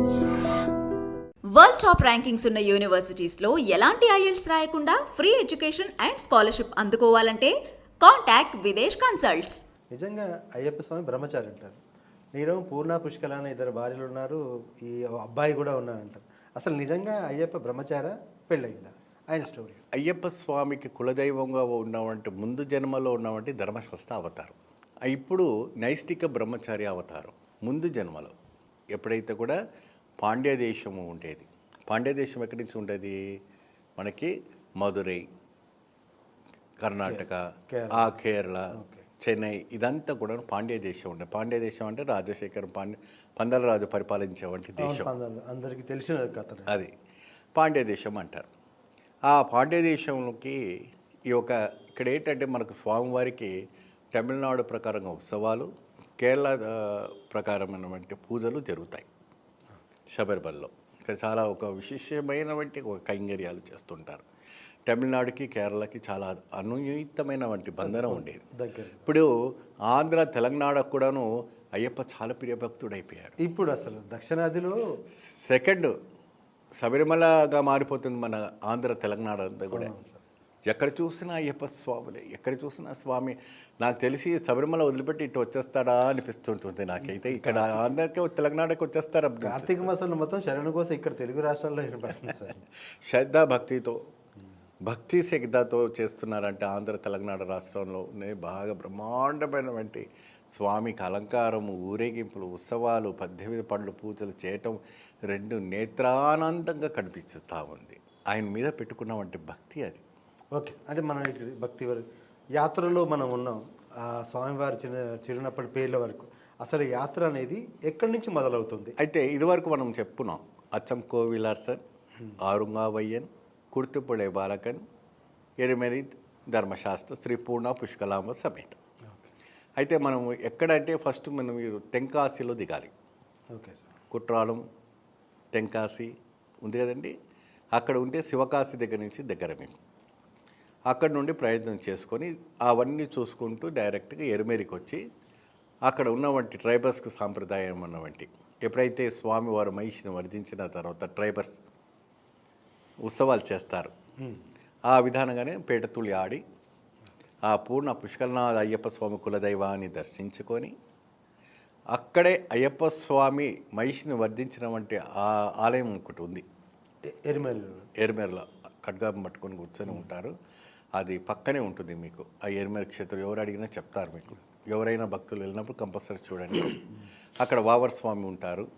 World top rankings ఉన్న యూనివర్సిటీస్లో ఎలాంటి IELTS రాయకుండా ఫ్రీ ఎడ్యుకేషన్ అండ్ స్కాలర్షిప్ అందుకోవాలంటే కాంటాక్ట్ విదేశ్ కన్సల్ట్స్ నిజంగా అయ్యప్ప స్వామి బ్రహ్మచారి అంటారు. నీరేమో పూర్ణ పుష్కల అనే ఇద్దరు భార్యలు ఉన్నారు. ఈ అబ్బాయి కూడా ఉన్నారంటారు అసలు నిజంగా అయ్యప్ప బ్రహ్మచార? పెళ్ళయిందా? ఆయన స్టోరీ అయ్యప్ప స్వామికి కులదైవంగా ఉన్నవంటి ముందు జన్మలో ఉన్నవంటి ధర్మశాస్త్ర అవతారం. ఇప్పుడు నైష్టిక బ్రహ్మచారి అవతారం ముందు జన్మలో. ఎప్పుడైతే కూడా పాండ్య దేశము ఉండేది. పాండ్య దేశం ఎక్కడి నుంచి ఉండేది? మనకి మధురై కర్ణాటక. ఆ కేరళ చెన్నై ఇదంతా కూడా పాండ్య దేశం ఉండే. పాండ్య దేశం అంటే రాజశేఖర్ పాండ్య పందలరాజు పరిపాలించేవంటి దేశం. అందరికీ తెలిసిన కథ అది. పాండ్య దేశం అంటారు. ఆ పాండ్య దేశంలోకి ఈ ఒక ఇక్కడ ఏంటంటే మనకు స్వామివారికి తమిళనాడు ప్రకారంగా ఉత్సవాలు కేరళ ప్రకారమైనటువంటి పూజలు జరుగుతాయి. శబరిమలలో. ఇక్కడ చాలా ఒక విశేషమైనటువంటి ఒక కైంగర్యాలు చేస్తుంటారు. తమిళనాడుకి కేరళకి చాలా అనుయుక్తమైనటువంటి బంధనం ఉండేది. ఇప్పుడు ఆంధ్ర తెలంగాణకు కూడాను అయ్యప్ప చాలా ప్రియభక్తుడైపోయాడు ఇప్పుడు అసలు దక్షిణాదిలో సెకండ్ శబరిమలగా మారిపోతుంది మన ఆంధ్ర తెలంగాణ అంతా కూడా. ఎక్కడ చూసినా అయ్యప్ప స్వాములే ఎక్కడ చూసినా స్వామి. నాకు తెలిసి శబరిమల వదిలిపెట్టి ఇటు వచ్చేస్తాడా అనిపిస్తుంటుంది నాకైతే. ఇక్కడ ఆంధ్రకి తెలంగాణకి వచ్చేస్తారా కార్తీక మాసంలో మొత్తం శరణు కోసం ఇక్కడ తెలుగు రాష్ట్రాల్లో శ్రద్ధ భక్తితో భక్తి శ్రద్ధతో చేస్తున్నారంటే ఆంధ్ర తెలంగాణ రాష్ట్రంలోనే బాగా బ్రహ్మాండమైనటువంటి స్వామికి అలంకారము ఊరేగింపులు ఉత్సవాలు పద్దెనిమిది పండ్లు పూజలు చేయటం రెండు నేత్రానందంగా కనిపిస్తూ ఉంది. ఆయన మీద పెట్టుకున్నటువంటి భక్తి అది. ఓకే. అంటే మనం ఇక్కడ భక్తి వరకు. యాత్రలో మనం ఉన్నాం. ఆ స్వామివారి చిన్న చిరునప్పటి పేర్ల వరకు. అసలు యాత్ర అనేది ఎక్కడి నుంచి మొదలవుతుంది? అయితే ఇదివరకు మనం చెప్పుకున్నాం అచ్చం కోవిలార్సన్ ఆరుంగావయ్యన్ కుర్తుపుడే బాలకన్ ఎరిమెరి ధర్మశాస్త్ర శ్రీ పూర్ణ పుష్కలాంబ సమేత. అయితే మనం ఎక్కడంటే ఫస్ట్ మనం మీరు తెంకాశీలో దిగాలి. Okay sir. కుట్రాలం తెంకాశి ఉంది కదండి? అక్కడ ఉంటే శివకాశి దగ్గర నుంచి దగ్గర మీకు అక్కడ నుండి ప్రయత్నం చేసుకొని అవన్నీ చూసుకుంటూ డైరెక్ట్గా ఎరుమేరికి వచ్చి అక్కడ ఉన్నవంటి ట్రైబర్స్కి సాంప్రదాయం ఉన్నవంటి ఎప్పుడైతే స్వామివారు మహిషిని వర్ధించిన తర్వాత ట్రైబర్స్ ఉత్సవాలు చేస్తారు. ఆ విధానంగానే పేటతులి ఆడి ఆ పూర్ణ పుష్కలనాథ అయ్యప్ప స్వామి కులదైవాన్ని దర్శించుకొని అక్కడే అయ్యప్ప స్వామి మహిషిని వర్ధించిన వంటి ఆ ఆలయం ఒకటి ఉంది. ఎ- ఎరిమేలు ఎరిమేరలో. ఖడ్గం పట్టుకొని కూర్చొని ఉంటారు. అది పక్కనే ఉంటుంది మీకు. ఆ ఎరిమేర క్షేత్రం ఎవరు అడిగినా చెప్తారు మీకు. ఎవరైనా భక్తులు వెళ్ళినప్పుడు కంపల్సరీ చూడండి. అక్కడ వావర్ స్వామి ఉంటారు.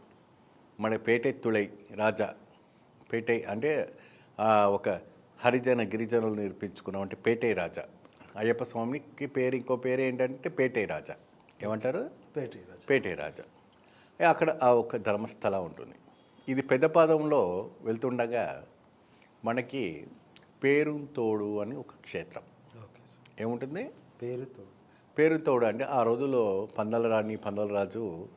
మన పేటెత్తుళై రాజా. పేటై అంటే ఒక హరిజన గిరిజనులు నేర్పించుకున్నాం అంటే పేటై రాజా. అయ్యప్ప స్వామికి పేరు ఇంకో పేరు ఏంటంటే పేటై రాజా. ఏమంటారు? పేట రాజు. పేటే రాజా. అక్కడ ఆ ఒక ధర్మస్థల ఉంటుంది. ఇది పెద్దపాదంలో వెళ్తుండగా మనకి పేరుంతోడు అని ఒక క్షేత్రం. ఏముంటుంది? పేరుతో పేరుంతోడు అంటే ఆ రోజుల్లో పందల రాణి పందల రాజు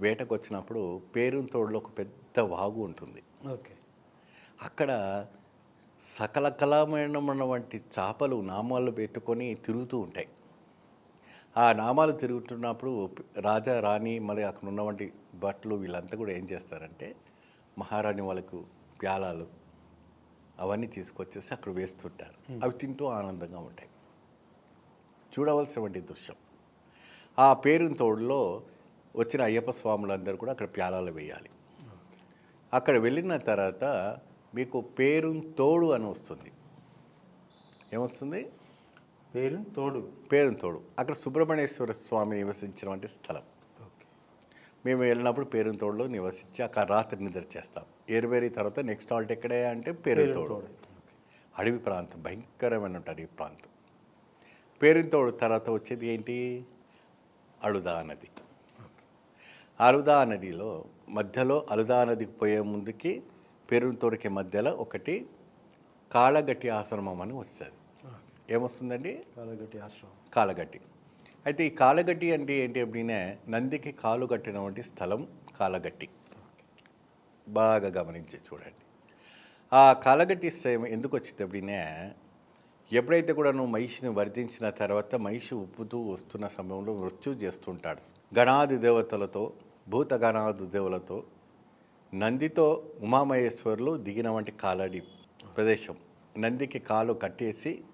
వేటకు వచ్చినప్పుడు పేరుంతోడులో ఒక పెద్ద వాగు ఉంటుంది. ఓకే. అక్కడ సకల కళామయమైన వంటి చేపలు నామాలు పెట్టుకొని తిరుగుతూ ఉంటాయి. ఆ నామాలు తిరుగుతున్నప్పుడు రాజా రాణి మరి అక్కడ ఉన్నవంటి భట్లు వీళ్ళంతా కూడా ఏం చేస్తారంటే మహారాణి వాళ్ళకు ప్యాలాలు అవన్నీ తీసుకొచ్చేసి అక్కడ వేస్తుంటారు. అవి తింటూ ఆనందంగా ఉంటాయి. చూడవలసినటువంటి దృశ్యం. ఆ పేరు తోడులో వచ్చిన అయ్యప్ప స్వాములందరూ కూడా అక్కడ ప్యాలాలు వేయాలి. అక్కడ వెళ్ళిన తర్వాత మీకు పేరు తోడు అని వస్తుంది. ఏమొస్తుంది? పేరు తోడు. పేరు తోడు. అక్కడ సుబ్రహ్మణ్యేశ్వర స్వామి నివసించినటువంటి స్థలం. మేము వెళ్ళినప్పుడు పేరుతోడులో నివసించి అక్కడ రాత్రి నిద్ర చేస్తాం. ఏరువేరి తర్వాత నెక్స్ట్ హాల్ట్ ఎక్కడే అంటే పేరుతోడు. అడవి ప్రాంతం భయంకరమైన అడవి ప్రాంతం. పేరుతోడు తర్వాత వచ్చేది ఏంటి? అలుదా నది. అలుదా నదిలో మధ్యలో అలుదా నదికి పోయే ముందుకి పేరుతోడికి మధ్యలో ఒకటి కాళగట్టి ఆశ్రమం అని వస్తుంది. ఏమొస్తుందండి? కాలగట్టి ఆశ్రమం. కాలగట్టి అయితే ఈ కాలగట్టి అంటే ఏంటి అప్పుడీనే నందికి కాలు కట్టిన వంటి స్థలం కాలగట్టి బాగా గమనించి చూడండి. ఆ కాలగట్టి ఎందుకు వచ్చింది అప్పుడీనే ఎప్పుడైతే కూడా నువ్వు మహిషిని వర్ధించిన తర్వాత మహిషి ఉప్పుతూ వస్తున్న సమయంలో మృత్యు చేస్తుంటాడు. గణాది దేవతలతో భూత గణాది దేవులతో నందితో ఉమామహేశ్వరులు దిగిన వంటి కాలడి ప్రదేశం. నందికి కాలు కట్టేసి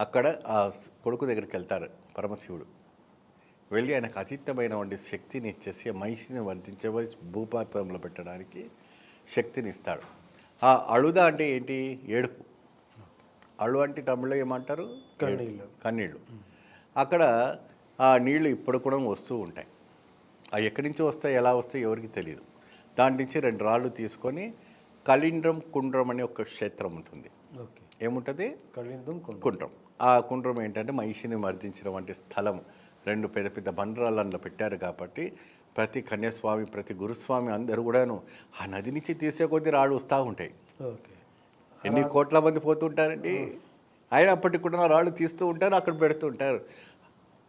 అక్కడ ఆ కొడుకు దగ్గరికి వెళ్తారు పరమశివుడు. వెళ్ళి ఆయనకు అతీతమైనటువంటి శక్తిని ఇచ్చేసి ఆ మహిషిని వర్ధించబడి భూపాత్రంలో పెట్టడానికి శక్తిని ఇస్తాడు ఆ అழுద అంటే ఏంటి? ఏడుపు. అಳು అంటే తమిళలో ఏమంటారు? కన్నీళ్ళు. కన్నీళ్ళు. అక్కడ ఆ నీళ్ళు ఇప్పుడు కూడా వస్తూ ఉంటాయి. అవి ఎక్కడి నుంచి వస్తాయి? ఎలా వస్తాయి? ఎవరికి తెలియదు దాని నుంచి రెండు రాళ్ళు తీసుకొని కళింద్రం కుండ్రం అనే ఒక క్షేత్రం ఉంటుంది. ఏముంటుంది? కళిందం కుండ కుండ్రం. ఆ కుండ్రం ఏంటంటే మహిషిని మర్దించిన వంటి స్థలం రెండు పెద్ద పెద్ద బండరాళ్ళు అందులో పెట్టారు కాబట్టి ప్రతి కన్యాస్వామి ప్రతి గురుస్వామి అందరూ కూడాను ఆ నది నుంచి తీసే కొద్దీ రాళ్ళు వస్తూ ఉంటాయి. ఓకే. ఎన్ని కోట్ల మంది పోతుంటారండి? అయినప్పటికీ కూడా రాళ్ళు తీస్తూ ఉంటారు అక్కడ పెడుతూ ఉంటారు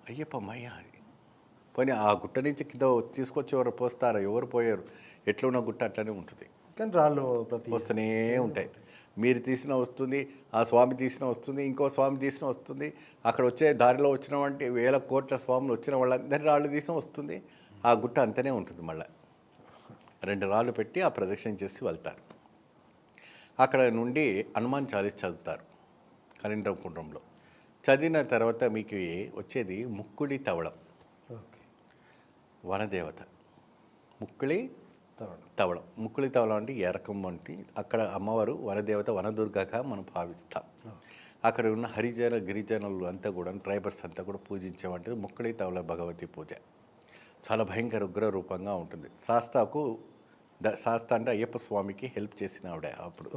అయ్యప్ప మయ్య అది. పోనీ ఆ గుట్ట నుంచి కింద తీసుకొచ్చి ఎవరు పోస్తారా? ఎవరు పోయారు? ఎట్లున్న గుట్ట అట్లనే ఉంటుంది. కానీ రాళ్ళు వస్తూనే ఉంటాయి. మీరు తీసిన వస్తుంది ఆ స్వామి తీసిన వస్తుంది ఇంకో స్వామి తీసిన వస్తుంది. అక్కడ వచ్చే దారిలో వచ్చిన వంటి వేల కోట్ల స్వాములు వచ్చిన వాళ్ళందరి రాళ్ళు తీసిన వస్తుంది. ఆ గుట్ట అంతనే ఉంటుంది మళ్ళీ. రెండు రాళ్ళు పెట్టి ఆ ప్రదక్షిణ చేసి వెళ్తారు. అక్కడ నుండి హనుమాన్ చాలీస్ చదువుతారు కళింద్రం కుండ్రంలో చదివిన తర్వాత మీకు వచ్చేది ముక్కుడి తవళం. ఓకే. వనదేవత. ముక్కుళి తవళం ముక్కుళి తవళం అంటే ఎరకం వంటి అక్కడ అమ్మవారు వనదేవత వనదుర్గగా మనం భావిస్తాం. అక్కడ ఉన్న హరిజన గిరిజనులు అంతా కూడా ట్రైబర్స్ అంతా కూడా పూజించే వంటిది ముక్కుళి తవళ భగవతి పూజ. చాలా భయంకర ఉగ్ర రూపంగా ఉంటుంది. శాస్తాకు ద శాస్త అంటే అయ్యప్ప స్వామికి హెల్ప్ చేసిన ఆవిడ అప్పుడు.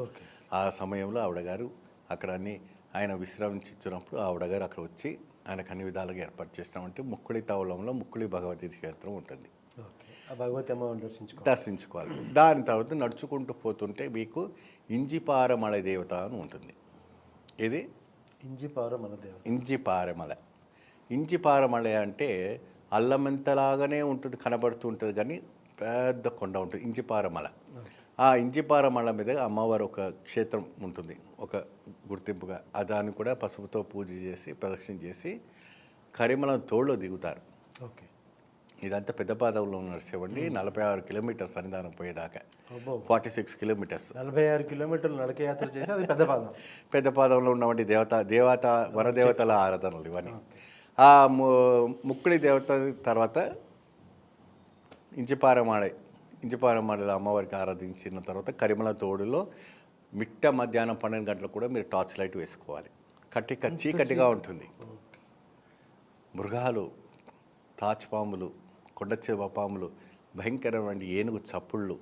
ఆ సమయంలో ఆవిడ గారు అక్కడ అన్ని ఆయన విశ్రామించినప్పుడు ఆవిడ గారు అక్కడ వచ్చి ఆయనకు అన్ని విధాలుగా ఏర్పాటు చేసినామంటే ముక్కుళి తవళంలో ముక్కుళి భగవతి క్షేత్రం ఉంటుంది. భగవతి అమ్మవారిని దర్శించుకో. దర్శించుకోవాలి. దాని తర్వాత నడుచుకుంటూ పోతుంటే మీకు ఇంజిపారమల దేవత అని ఉంటుంది. ఇది ఇంజిపార మన దేవత. ఇంజిపారమల. ఇంజిపారమల అంటే అల్లమెంతలాగానే ఉంటుంది కనబడుతూ ఉంటుంది కానీ పెద్ద కొండ ఉంటుంది ఇంజిపారమల. ఆ ఇంజిపారమల మీద అమ్మవారు ఒక క్షేత్రం ఉంటుంది ఒక గుర్తింపుగా. ఆ దాన్ని కూడా పసుపుతో పూజ చేసి ప్రదక్షిణ చేసి కరిమల తోళ్ళు దిగుతారు. ఓకే. ఇదంతా పెద్ద పాదంలో నడిచేవండి నలభై ఆరు కిలోమీటర్స్ సన్నిధానం పోయేదాకా. Forty six kilometres. నలభై ఆరు కిలోమీటర్లు నడక యాత్ర చేసి అది పెద్ద పాదం. పెద్ద పాదంలో ఉన్నటువంటి దేవత దేవత వనదేవతల ఆరాధనలు ఇవన్నీ. ఆ ముక్కుడి దేవత తర్వాత ఇంచిపారమాడే ఇంచిపారమాడలో అమ్మవారికి ఆరాధించిన తర్వాత కరిమల తోడులో మిట్ట మధ్యాహ్నం పన్నెండు గంటలకు కూడా మీరు టార్చ్ లైట్ వేసుకోవాలి. కట్టి చీకటిగా ఉంటుంది. మృగాలు తాచుపాములు కొండచెవ పాములు భయంకరమైన ఏనుగు చప్పుళ్ళు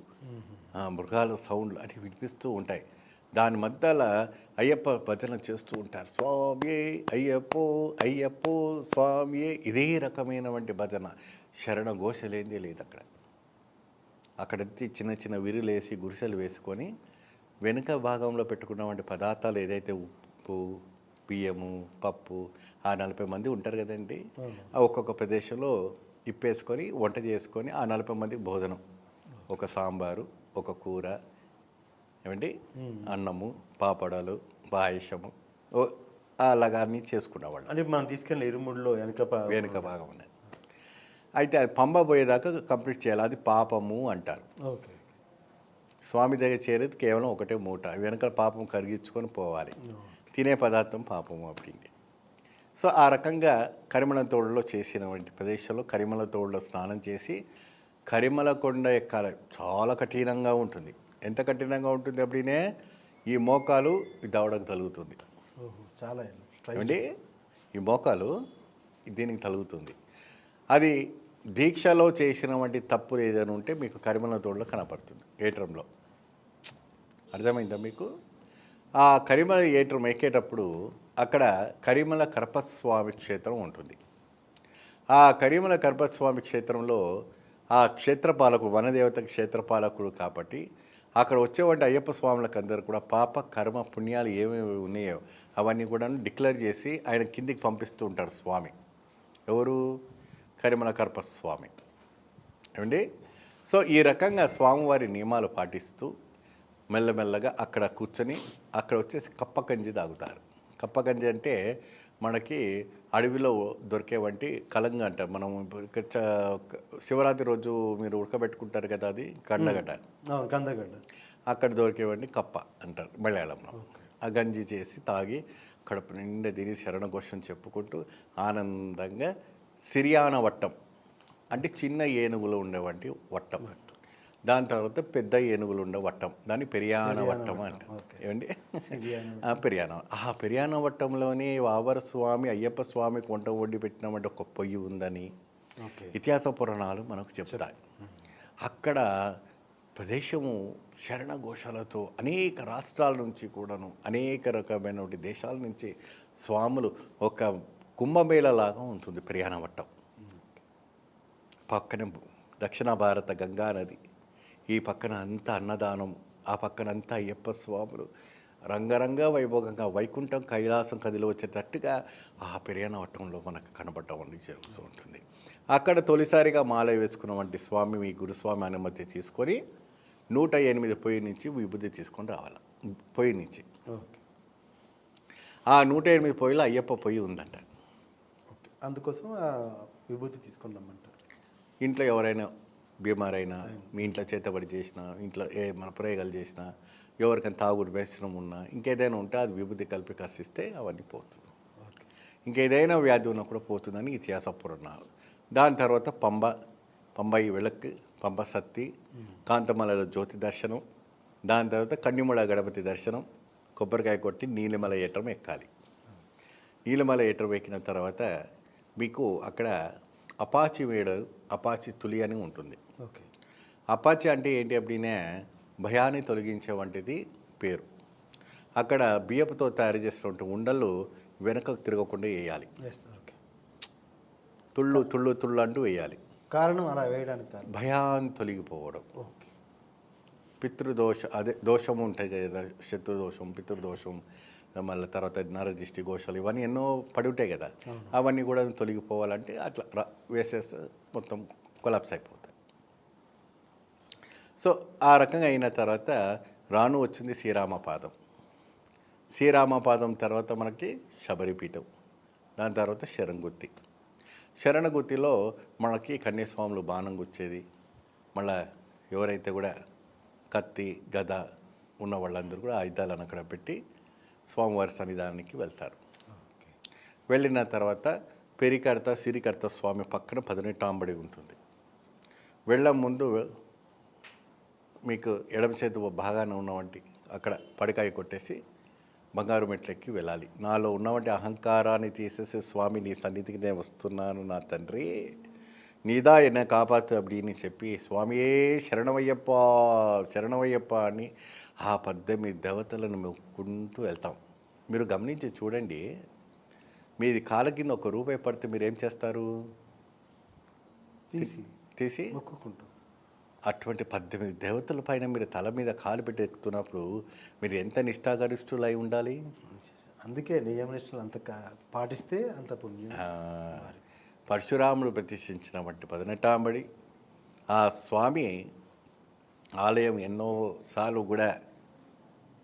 మృగాల సౌండ్లు అన్ని వినిపిస్తూ ఉంటాయి. దాని మధ్యలో అయ్యప్ప భజన చేస్తూ ఉంటారు. స్వామి అయ్యప్పో అయ్యప్పో స్వామి ఇదే రకమైనటువంటి భజన. శరణ ఘోష లేనిదే లేదు అక్కడ. అక్కడ చిన్న చిన్న విరులేసి గుడిసెలు వేసుకొని వెనుక భాగంలో పెట్టుకున్నటువంటి పదార్థాలు ఏదైతే ఉప్పు బియ్యము పప్పు ఆ నలభై మంది ఉంటారు కదండి. ఆ ఒక్కొక్క ప్రదేశంలో ఇప్పేసుకొని వంట చేసుకొని ఆ నలభై మందికి భోజనం. ఒక సాంబారు ఒక కూర ఏమండి? అన్నము పాపడాలు పాయసము అలాగా అన్నీ చేసుకునేవాళ్ళు. అంటే మనం తీసుకెళ్ళిన ఇరుముడిలో వెనక వెనుక భాగం ఉన్నది. అయితే అది పంబ పోయేదాకా కంప్లీట్ చేయాలి. అది పాపము అంటారు. ఓకే. స్వామి దగ్గర చేరేది కేవలం ఒకటే మూట. వెనక పాపం కరిగించుకొని పోవాలి. తినే పదార్థం పాపము అప్పుడు సో ఆ రకంగా కరిమల తోడులో చేసినటువంటి ప్రదేశంలో కరిమల తోడులో స్నానం చేసి కరిమల కొండ ఎక్కాలి చాలా కఠినంగా ఉంటుంది. ఎంత కఠినంగా ఉంటుంది అప్పుడే ఈ మోకాలు దవడకు తలుగుతుంది. చాలా ఏమండి? ఈ మోకాలు దీనికి తలుగుతుంది. అది దీక్షలో చేసినటువంటి తప్పులు ఏదైనా ఉంటే మీకు కరిమల తోడులో కనపడుతుంది ఏట్రంలో. అర్థమైందా మీకు? ఆ కరిమల ఏట్రం ఎక్కేటప్పుడు అక్కడ కరిమల కర్పస్వామి క్షేత్రం ఉంటుంది. ఆ కరిమల కర్పస్వామి క్షేత్రంలో ఆ క్షేత్రపాలకుడు వనదేవత క్షేత్రపాలకుడు కాబట్టి అక్కడ వచ్చేవంటి అయ్యప్ప స్వాములకు అందరూ కూడా పాప కర్మ పుణ్యాలు ఏమేమి ఉన్నాయో అవన్నీ కూడా డిక్లేర్ చేసి ఆయన కిందికి పంపిస్తూ ఉంటారు స్వామి. ఎవరు? కరిమల కర్పస్వామి. ఏమండి? సో ఈ రకంగా స్వామివారి నియమాలు పాటిస్తూ మెల్లమెల్లగా అక్కడ కూర్చొని అక్కడ వచ్చేసి కప్ప కంజి తాగుతారు. కప్ప గంజి అంటే మనకి అడవిలో దొరికే వంటి కలంగ అంట. మనం శివరాత్రి రోజు మీరు ఉడకబెట్టుకుంటారు కదా అది? కండగడ్డ కందగడ్డ. అక్కడ దొరికేవండి కప్ప అంటారు మలయాళంలో. ఆ గంజి చేసి తాగి కడుపు నిండా తిని శరణఘోషం చెప్పుకుంటూ ఆనందంగా సిరియాన వట్టం. అంటే చిన్న ఏనుగులు ఉండేవంటి వట్టం. దాని తర్వాత పెద్ద ఏనుగులు ఉండే వట్టం. దాన్ని పెరియాన వట్టం అంట ఏమండి? ఆ పెరియాన ఆ పెరియాన వట్టంలోనే వావర స్వామి అయ్యప్ప స్వామి కొంట ఒడ్డి పెట్టినామంటే ఒక పొయ్యి ఉందని ఇతిహాస పురాణాలు మనకు చెప్తాయి. అక్కడ ప్రదేశము శరణ ఘోషాలతో అనేక రాష్ట్రాల నుంచి కూడాను అనేక రకమైనటువంటి దేశాల నుంచి స్వాములు ఒక కుంభమేళ లాగా ఉంటుంది ప్రయాణవట్టం పక్కన దక్షిణ భారత గంగా నది. ఈ పక్కన అంతా అన్నదానం ఆ పక్కన అంతా అయ్యప్ప స్వాములు. రంగరంగ వైభోగంగా వైకుంఠం కైలాసం కదిలి వచ్చేటట్టుగా ఆ పెరియనవట్టంలో మనకు కనబడటం అనేది జరుగుతూ ఉంటుంది. అక్కడ తొలిసారిగా మాల వేసుకున్న వంటి స్వామి మీ గురుస్వామి అనుమతి తీసుకొని నూట ఎనిమిది పొయ్యి నుంచి విభూతి తీసుకొని రావాలి పొయ్యి నుంచి. ఓకే. ఆ నూట ఎనిమిది పొయ్యిలో అయ్యప్ప పొయ్యి ఉందంట. అందుకోసం విభూతి తీసుకొని రమ్మంటారు. ఇంట్లో ఎవరైనా బీమారైనా మీ ఇంట్లో చేతబడి చేసినా ఇంట్లో ఏ మన ప్రయోగాలు చేసినా ఎవరికైనా తాగుడు వ్యసనం ఉన్నా ఇంకేదైనా ఉంటే అది విభూతి కలిపి కసిస్తే అవన్నీ పోతుంది. ఇంకేదైనా వ్యాధి ఉన్నా కూడా పోతుందని ఇతిహాస పురాణాలు దాని తర్వాత పంబ పంబాయి వెళక్కి పంబ సత్తి కాంతమలలో జ్యోతి దర్శనం దాని తర్వాత కన్నిమల గణపతి దర్శనం కొబ్బరికాయ కొట్టి నీలిమల ఏటం ఎక్కాలి. నీలిమల ఏటం ఎక్కిన తర్వాత మీకు అక్కడ అపాచి వేడ అపాచి తులి అని ఉంటుంది. ఓకే. అపాచి అంటే ఏంటి అప్పుడినే భయాన్ని తొలగించే వంటిది పేరు. అక్కడ బియ్యపుతో తయారు చేసినటువంటి ఉండలు వెనకకు తిరగకుండా వేయాలి. తుళ్ళు తుళ్ళు తుళ్ళు అంటూ వేయాలి. కారణం అలా వేయడానికి భయాన్ని తొలగిపోవడం. ఓకే. పితృదోష అదే దోషం ఉంటాయి కదా శత్రుదోషం పితృదోషం మళ్ళీ తర్వాత నరదిష్టి గోషాలు ఇవన్నీ ఎన్నో పడి ఉంటాయి కదా. అవన్నీ కూడా తొలగిపోవాలంటే అట్లా వేసేస్తే మొత్తం కొలాప్స్ అయిపోతాయి సో ఆ రకంగా అయిన తర్వాత రాను వచ్చింది శ్రీరామపాదం. శ్రీరామపాదం తర్వాత మనకి శబరిపీఠం దాని తర్వాత శరంగుత్తి శరణగుత్తిలో మనకి కన్యాస్వాములు బాణం గుచ్చేది. మళ్ళా ఎవరైతే కూడా కత్తి గద ఉన్న వాళ్ళందరూ కూడా ఆయుధాలను అక్కడ పెట్టి స్వామివారి సన్నిధానానికి వెళ్తారు. వెళ్ళిన తర్వాత పెరికర్త సిరికర్త స్వామి పక్కన పదినెట్టాంబడి ఉంటుంది. వెళ్ళే ముందు మీకు ఎడమ చేతి భాగాన ఉన్నవంటి అక్కడ పడికాయ కొట్టేసి బంగారు మెట్లెక్కి వెళ్ళాలి. నాలో ఉన్నవంటి అహంకారాన్ని తీసేసి స్వామి నీ సన్నిధికి నేను వస్తున్నాను నా తండ్రి. నీదా ఎన్న కాపాతు అప్పుడు చెప్పి స్వామియే శరణమయ్యప్ప శరణమయ్యప్ప అని ఆ పద్దెనిమిది దేవతలను మొక్కుంటూ వెళ్తాం. మీరు గమనించి చూడండి మీది కాళ్ళ కింద ఒక రూపాయి పడితే మీరు ఏం చేస్తారు? తీసి. తీసి? మొక్కుకుంటాం. అటువంటి పద్దెనిమిది దేవతల పైన మీరు తల మీద కాలు పెట్టి ఎక్కుతున్నప్పుడు మీరు ఎంత నిష్ఠాగరిష్ఠులై ఉండాలి? అందుకే నియమనిష్టలు అంత పాటిస్తే అంత పుణ్యం. పరశురాముడు ప్రతిష్ఠించిన వంటి పదినెట్టాంబడి ఆ స్వామి ఆలయం ఎన్నోసార్లు కూడా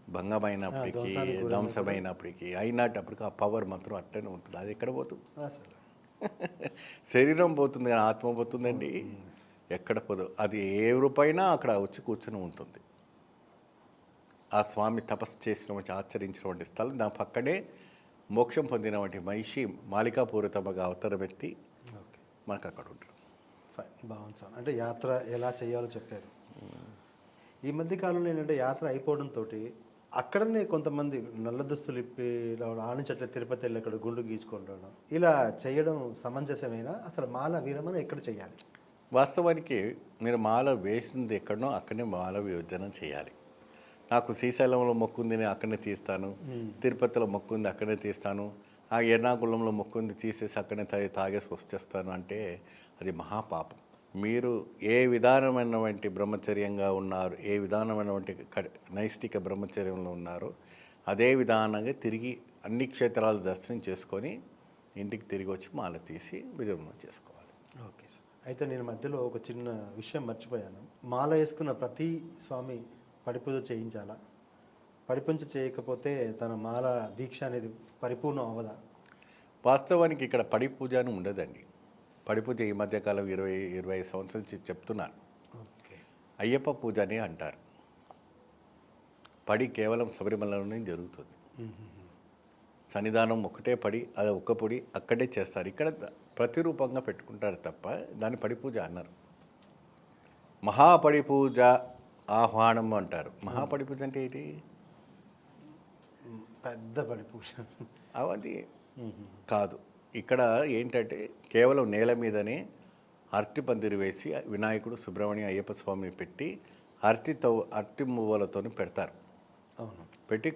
భంగమైనప్పటికీ. ధ్వంసమైనప్పటికీ అయినప్పటికీ ఆ పవర్ మాత్రం అట్టనే ఉంటుంది. అది ఎక్కడ పోతుంది? అసలు శరీరం పోతుంది కానీ ఆత్మ పోతుందండి. ఎక్కడ పోదు. అది ఏ రూపైనా అక్కడ వచ్చి కూర్చొని ఉంటుంది. ఆ స్వామి తపస్సు చేసినటువంటి ఆచరించినటువంటి స్థలం దాని పక్కనే మోక్షం పొందినటువంటి మహిషి మాలికాపూరితముగా అవతరం ఎత్తి ఓకే. మనకు అక్కడ ఉంటారు ఫైన్. బాగుంది సార్. అంటే యాత్ర ఎలా చేయాలో చెప్పారు. ఈ మధ్య కాలంలో ఏంటంటే యాత్ర అయిపోవడంతో అక్కడనే కొంతమంది నల్ల దుస్తులు ఇప్పి రావడం ఆ నుంచి అట్లా తిరుపతి వెళ్ళి అక్కడ గుండు గీచుకొని రావడం ఇలా చేయడం సమంజసమేనా? అసలు మాల వీరమని ఎక్కడ చేయాలి? వాస్తవానికి మీరు మాల వేసింది ఎక్కడనో అక్కడనే మాల విభజన చేయాలి. నాకు శ్రీశైలంలో మొక్కుంది నేను అక్కడనే తీస్తాను. తిరుపతిలో మొక్కుంది అక్కడనే తీస్తాను. ఆ ఎర్నాకుళంలో మొక్కుంది తీసేసి అక్కడనే తాగి తాగేసి వచ్చేస్తాను అంటే అది మహాపాపం. మీరు ఏ విధానమైనటువంటి బ్రహ్మచర్యంగా ఉన్నారు ఏ విధానమైనటువంటి క- నైష్టిక బ్రహ్మచర్యంలో ఉన్నారో అదే విధానంగా తిరిగి అన్ని క్షేత్రాలు దర్శనం చేసుకొని ఇంటికి తిరిగి వచ్చి మాల తీసి విజృంభణ చేసుకోవాలి. Okay sir. అయితే నేను మధ్యలో ఒక చిన్న విషయం మర్చిపోయాను. మాల వేసుకున్న ప్రతి స్వామి పడిపూజ చేయించాలా? పడిపంచ చేయకపోతే తన మాల దీక్ష అనేది పరిపూర్ణం అవ్వదా? వాస్తవానికి ఇక్కడ పడి పూజ అని ఉండదండి. పడి పూజ ఈ మధ్యకాలం ఇరవై ఇరవై ఐదు సంవత్సరాల నుంచి చెప్తున్నారు. అయ్యప్ప పూజ అని అంటారు. పడి కేవలం శబరిమలలోనే జరుగుతుంది. సన్నిధానం ఒకటే పడి అది ఒక్క పొడి అక్కడే చేస్తారు. ఇక్కడ ప్రతిరూపంగా పెట్టుకుంటారు తప్ప దాన్ని పడి పూజ అన్నారు. మహాపడి పూజ ఆహ్వానం అంటారు. మహాపడి పూజ అంటే ఏంటి? పెద్ద పడి పూజ అవది కాదు. ఇక్కడ ఏంటంటే కేవలం నేల మీదనే అరటి పందిరి వేసి వినాయకుడు సుబ్రహ్మణ్య అయ్యప్ప స్వామిని పెట్టి అరటితో అరటి మువ్వలతో పెడతారు. అవును. పెట్టి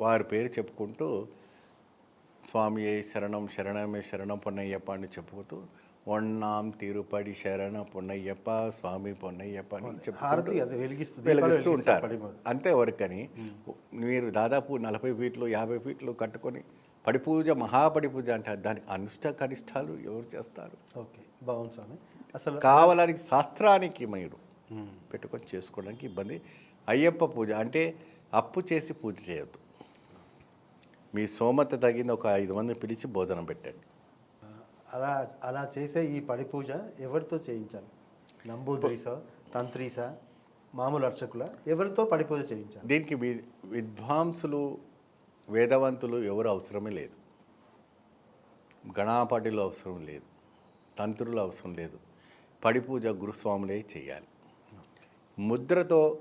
వారి పేరు చెప్పుకుంటూ స్వామి శరణం శరణమే శరణం పొన్నయ్యప్ప అని చెప్పుకుంటూ ఒన్నాం తిరుపడి శరణ పొన్నయ్యప్ప స్వామి పొన్నయ్యప్ప అని వెలిగిస్తుంది. వెలిగిస్తూ ఉంటారు. అంతే వరకని మీరు దాదాపు నలభై ఫీట్లు యాభై ఫీట్లు కట్టుకొని పడి పూజ మహాపడి పూజ అంటారు దానికి అనుష్ట కనిష్టాలు ఎవరు చేస్తారు? ఓకే. బాగుంది స్వామి. అసలు కావాలని శాస్త్రానికి మీరు. పెట్టుకొని చేసుకోవడానికి ఇబ్బంది. అయ్యప్ప పూజ అంటే అప్పు చేసి పూజ చేయొద్దు. మీ సోమత తగిన ఒక ఐదు మంది పిలిచి భోజనం పెట్టండి. అలా అలా చేసే ఈ పడి పూజ ఎవరితో చేయించాలి? నంబూద్రీసా తంత్రీసా మామూలు అర్చకుల? ఎవరితో పడి పూజ చేయించాలి? దీనికి విద్వాంసులు వేదవంతులు ఎవరు అవసరమే లేదు. గణాపాటిలు అవసరం లేదు. తంత్రులు అవసరం లేదు. పడి పూజ గురుస్వాములే చేయాలి. ముద్రతో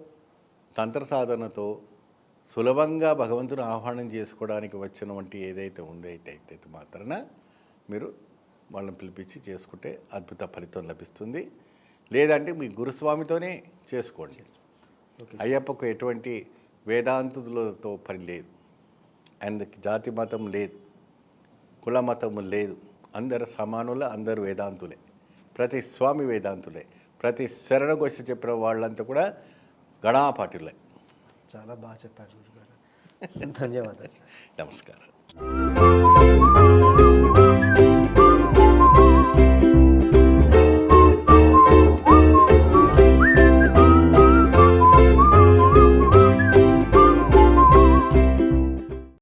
తంత్ర సాధనతో సులభంగా భగవంతుని ఆహ్వానం చేసుకోవడానికి వచ్చిన వంటి ఏదైతే ఉందో అయితే మాత్రాన మీరు వాళ్ళని పిలిపించి చేసుకుంటే అద్భుత ఫలితం లభిస్తుంది. లేదంటే మీ గురుస్వామితోనే చేసుకోండి. అయ్యప్పకు ఎటువంటి వేదాంతులతో పని లేదు. ఆయనకి జాతి మతం లేదు. కుల మతము లేదు. అందరు సమానుల అందరు వేదాంతులే. ప్రతి స్వామి వేదాంతులే. ప్రతి శరణఘోష చెప్పిన వాళ్ళంతా కూడా గణాపాటులే. చాలా బాగా చెప్పారు గురుగారు. ధన్యవాదాలు. నమస్కారం.